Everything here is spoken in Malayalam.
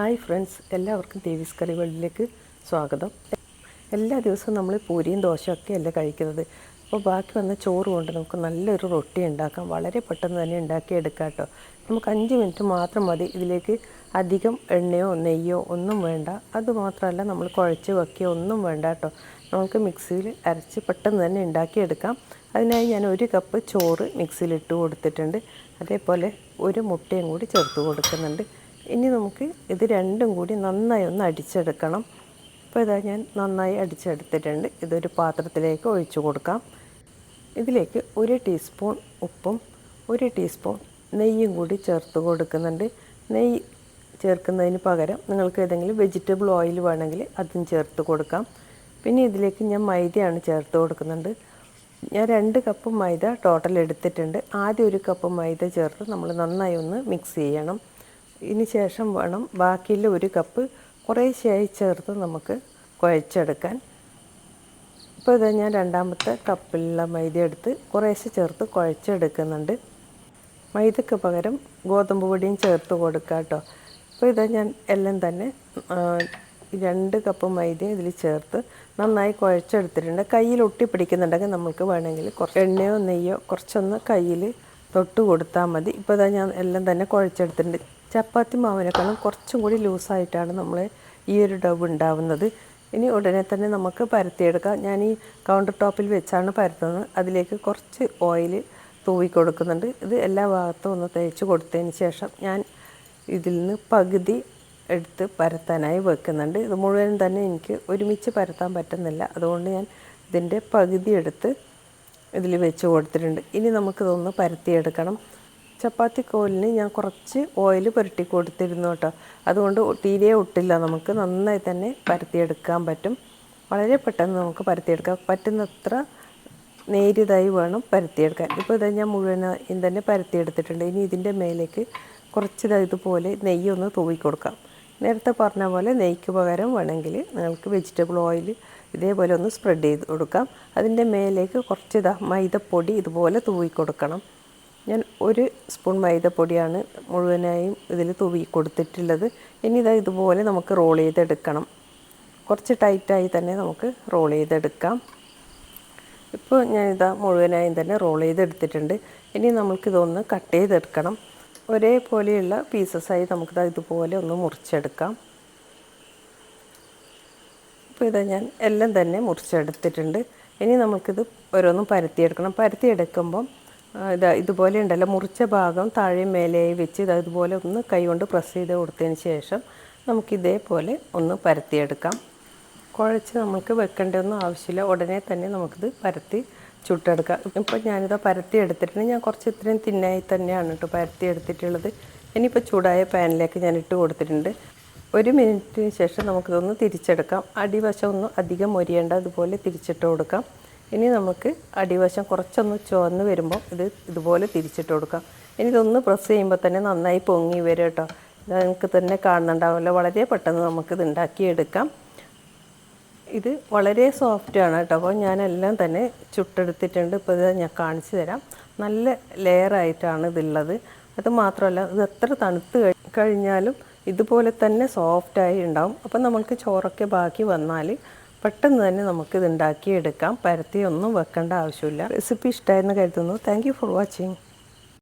ഹായ് ഫ്രണ്ട്സ് എല്ലാവർക്കും ദേവീസ് കറികളിലേക്ക് സ്വാഗതം. എല്ലാ ദിവസവും നമ്മൾ പൂരിയും ദോശയൊക്കെ അല്ല കഴിക്കുന്നത്. അപ്പോൾ ബാക്കി വന്ന ചോറ് കൊണ്ട് നമുക്ക് നല്ലൊരു റൊട്ടി ഉണ്ടാക്കാം. വളരെ പെട്ടെന്ന് തന്നെ ഉണ്ടാക്കിയെടുക്കാം കേട്ടോ. നമുക്ക് അഞ്ച് മിനിറ്റ് മാത്രം മതി. ഇതിലേക്ക് അധികം എണ്ണയോ നെയ്യോ ഒന്നും വേണ്ട. അതുമാത്രമല്ല നമ്മൾ കുഴച്ച് വയ്ക്കുകയോ ഒന്നും വേണ്ട കേട്ടോ. നമുക്ക് മിക്സിയിൽ അരച്ച് പെട്ടെന്ന് തന്നെ ഉണ്ടാക്കിയെടുക്കാം. അതിനായി ഞാൻ ഒരു കപ്പ് ചോറ് മിക്സിയിൽ ഇട്ട് കൊടുത്തിട്ടുണ്ട്. അതേപോലെ ഒരു മുട്ടയും കൂടി ചേർത്ത് കൊടുക്കുന്നുണ്ട്. ഇനി നമുക്ക് ഇത് രണ്ടും കൂടി നന്നായി ഒന്ന് അടിച്ചെടുക്കണം. അപ്പോൾ ഇതാ ഞാൻ നന്നായി അടിച്ചെടുത്തിട്ടുണ്ട്. ഇതൊരു പാത്രത്തിലേക്ക് ഒഴിച്ചു കൊടുക്കാം. ഇതിലേക്ക് ഒരു ടീസ്പൂൺ ഉപ്പും ഒരു ടീസ്പൂൺ നെയ്യും കൂടി ചേർത്ത് കൊടുക്കുന്നുണ്ട്. നെയ്യ് ചേർക്കുന്നതിന് പകരം നിങ്ങൾക്ക് ഏതെങ്കിലും വെജിറ്റബിൾ ഓയിൽ വേണമെങ്കിൽ അതും ചേർത്ത് കൊടുക്കാം. പിന്നെ ഇതിലേക്ക് ഞാൻ മൈദയാണ് ചേർത്ത് കൊടുക്കുന്നുണ്ട്. ഞാൻ രണ്ട് കപ്പ് മൈദ ടോട്ടൽ എടുത്തിട്ടുണ്ട്. ആദ്യം ഒരു കപ്പ് മൈദ ചേർത്ത് നമ്മൾ നന്നായി ഒന്ന് മിക്സ് ചെയ്യണം. ഇതിന് ശേഷം വേണം ബാക്കിയുള്ള ഒരു കപ്പ് കുറേശ്ശെയായി ചേർത്ത് നമുക്ക് കുഴച്ചെടുക്കാൻ. ഇപ്പോൾ ഇതാ ഞാൻ രണ്ടാമത്തെ കപ്പിലുള്ള മൈദ എടുത്ത് കുറേശ്ശെ ചേർത്ത് കുഴച്ചെടുക്കുന്നുണ്ട്. മൈദയ്ക്ക് പകരം ഗോതമ്പ് പൊടിയും ചേർത്ത് കൊടുക്കുക കേട്ടോ. അപ്പോൾ ഇതാ ഞാൻ എല്ലാം തന്നെ രണ്ട് കപ്പ് മൈദ ഇതിൽ ചേർത്ത് നന്നായി കുഴച്ചെടുത്തിട്ടുണ്ട്. കയ്യിൽ ഒട്ടി പിടിക്കുന്നുണ്ടെങ്കിൽ നമുക്ക് വേണമെങ്കിൽ കുറച്ച് എണ്ണയോ നെയ്യോ കുറച്ചൊന്ന് കയ്യിൽ തൊട്ട് കൊടുത്താൽ മതി. ഇപ്പോൾ ഇതാ ഞാൻ എല്ലാം തന്നെ കുഴച്ചെടുത്തിട്ടുണ്ട്. ചപ്പാത്തി മാവിനേക്കാളും കുറച്ചും കൂടി ലൂസായിട്ടാണ് നമ്മൾ ഈ ഒരു ഡവ് ഉണ്ടാവുന്നത്. ഇനി ഉടനെ തന്നെ നമുക്ക് പരത്തിയെടുക്കാം. ഞാൻ ഈ കൗണ്ടർ ടോപ്പിൽ വെച്ചാണ് പരത്തുന്നത്. അതിലേക്ക് കുറച്ച് ഓയിൽ തൂവി കൊടുക്കുന്നുണ്ട്. ഇത് എല്ലാ ഭാഗത്തും ഒന്ന് തേച്ച് കൊടുത്തതിന് ശേഷം ഞാൻ ഇതിൽ നിന്ന് പകുതി എടുത്ത് പരത്താനായി വെക്കുന്നുണ്ട്. ഇത് മുഴുവനും തന്നെ എനിക്ക് ഒരുമിച്ച് പരത്താൻ പറ്റുന്നില്ല. അതുകൊണ്ട് ഞാൻ ഇതിന്റെ പകുതി എടുത്ത് ഇതിൽ വെച്ച് കൊടുത്തിട്ടുണ്ട്. ഇനി നമുക്കിതൊന്ന് പരത്തിയെടുക്കണം. ചപ്പാത്തി കോലിന് ഞാൻ കുറച്ച് ഓയിൽ പുരട്ടി കൊടുത്തിരുന്നു കേട്ടോ. അതുകൊണ്ട് തീരെ ഒട്ടില്ല. നമുക്ക് നന്നായി തന്നെ പരത്തിയെടുക്കാൻ പറ്റും. വളരെ പെട്ടെന്ന് നമുക്ക് പരത്തിയെടുക്കാം പറ്റുന്നത്ര നേരിയതായി വേണം പരത്തിയെടുക്കാൻ. ഇപ്പോൾ ഇതാ ഞാൻ മുഴുവനായും തന്നെ പരത്തിയെടുത്തിട്ടുണ്ട്. ഇനി ഇതിന്റെ മേലേക്ക് കുറച്ച് ഇതാ ഇതുപോലെ നെയ്യൊന്ന് തൂവി കൊടുക്കാം. നേരത്തെ പറഞ്ഞ പോലെ നെയ്ക്ക് പകരം വേണമെങ്കിൽ നിങ്ങൾക്ക് വെജിറ്റബിൾ ഓയിൽ ഇതേപോലെ ഒന്ന് സ്പ്രെഡ് ചെയ്ത് കൊടുക്കാം. അതിന്റെ മേലേക്ക് കുറച്ച് ഇതാ മൈദപ്പൊടി ഇതുപോലെ തൂവി കൊടുക്കണം. ഞാൻ ഒരു സ്പൂൺ മൈദപ്പൊടിയാണ് മുഴുവനായും ഇതിൽ തൂവി കൊടുത്തിട്ടുള്ളത്. ഇനി ഇതാ ഇതുപോലെ നമുക്ക് റോൾ ചെയ്തെടുക്കണം. കുറച്ച് ടൈറ്റായി തന്നെ നമുക്ക് റോൾ ചെയ്തെടുക്കാം. ഇപ്പോൾ ഞാനിതാ മുഴുവനായും തന്നെ റോൾ ചെയ്തെടുത്തിട്ടുണ്ട്. ഇനി നമുക്കിതൊന്ന് കട്ട് ചെയ്തെടുക്കണം. ഒരേപോലെയുള്ള പീസസായി നമുക്കിത് ഇതുപോലെ ഒന്ന് മുറിച്ചെടുക്കാം. ഇപ്പോൾ ഇതാ ഞാൻ എല്ലാം തന്നെ മുറിച്ചെടുത്തിട്ടുണ്ട്. ഇനി നമുക്കിത് ഓരോന്നും പരത്തിയെടുക്കണം. പരത്തിയെടുക്കുമ്പം ഇതാ ഇതുപോലെ ഉണ്ടല്ലോ. മുറിച്ച ഭാഗം താഴെ മേലെയായി വെച്ച് ഇത് ഇതുപോലെ ഒന്ന് കൈകൊണ്ട് പ്രസ് ചെയ്ത് കൊടുത്തതിന് ശേഷം നമുക്ക് ഇതേപോലെ ഒന്ന് പരത്തിയെടുക്കാം. കുഴച്ച് നമുക്ക് വെക്കേണ്ടതൊന്നും ആവശ്യമില്ല. ഉടനെ തന്നെ നമുക്കിത് പരത്തി ചുട്ടെടുക്കാം. ഇപ്പോൾ ഞാനിത് പരത്തി എടുത്തിട്ടുണ്ട്. ഞാൻ കുറച്ച് ഇത്രയും തിന്നായി തന്നെയാണ് കേട്ടോ പരത്തി എടുത്തിട്ടുള്ളത്. ഇനിയിപ്പോൾ ചൂടായ പാനിലേക്ക് ഞാൻ ഇട്ട് കൊടുത്തിട്ടുണ്ട്. ഒരു മിനിറ്റിന് ശേഷം നമുക്കിതൊന്ന് തിരിച്ചെടുക്കാം. അടിവശം ഒന്നും അധികം മൊരിയേണ്ട അതുപോലെ തിരിച്ചിട്ട് കൊടുക്കാം. ഇനി നമുക്ക് അടിവശം കുറച്ചൊന്ന് ചുവന്ന് വരുമ്പോൾ ഇത് ഇതുപോലെ തിരിച്ചിട്ട് കൊടുക്കാം. ഇനി ഇതൊന്ന് പ്രസ് ചെയ്യുമ്പോൾ തന്നെ നന്നായി പൊങ്ങി വരും കേട്ടോ. ഇത് നിങ്ങൾക്ക് തന്നെ കാണുന്നുണ്ടാവുമല്ലോ. വളരെ പെട്ടെന്ന് നമുക്കിത് ഉണ്ടാക്കിയെടുക്കാം. ഇത് വളരെ സോഫ്റ്റാണ് കേട്ടോ. അപ്പോൾ ഞാനെല്ലാം തന്നെ ചുട്ടെടുത്തിട്ടുണ്ട്. ഇപ്പോൾ ഇത് ഞാൻ കാണിച്ചു തരാം. നല്ല ലെയറായിട്ടാണ് ഇതുള്ളത്. അത് മാത്രമല്ല ഇത് എത്ര തണുത്ത് കഴിഞ്ഞാലും ഇതുപോലെ തന്നെ സോഫ്റ്റായി ഉണ്ടാവും. അപ്പം നമ്മൾക്ക് ചോറൊക്കെ ബാക്കി വന്നാൽ പെട്ടെന്ന് തന്നെ നമുക്കിത് ഉണ്ടാക്കിയെടുക്കാം പരത്തി ഒന്നും വെക്കേണ്ട ആവശ്യമില്ല. റെസിപ്പി ഇഷ്ടമായിരുന്നു കരുതുന്നു. Thank you for watching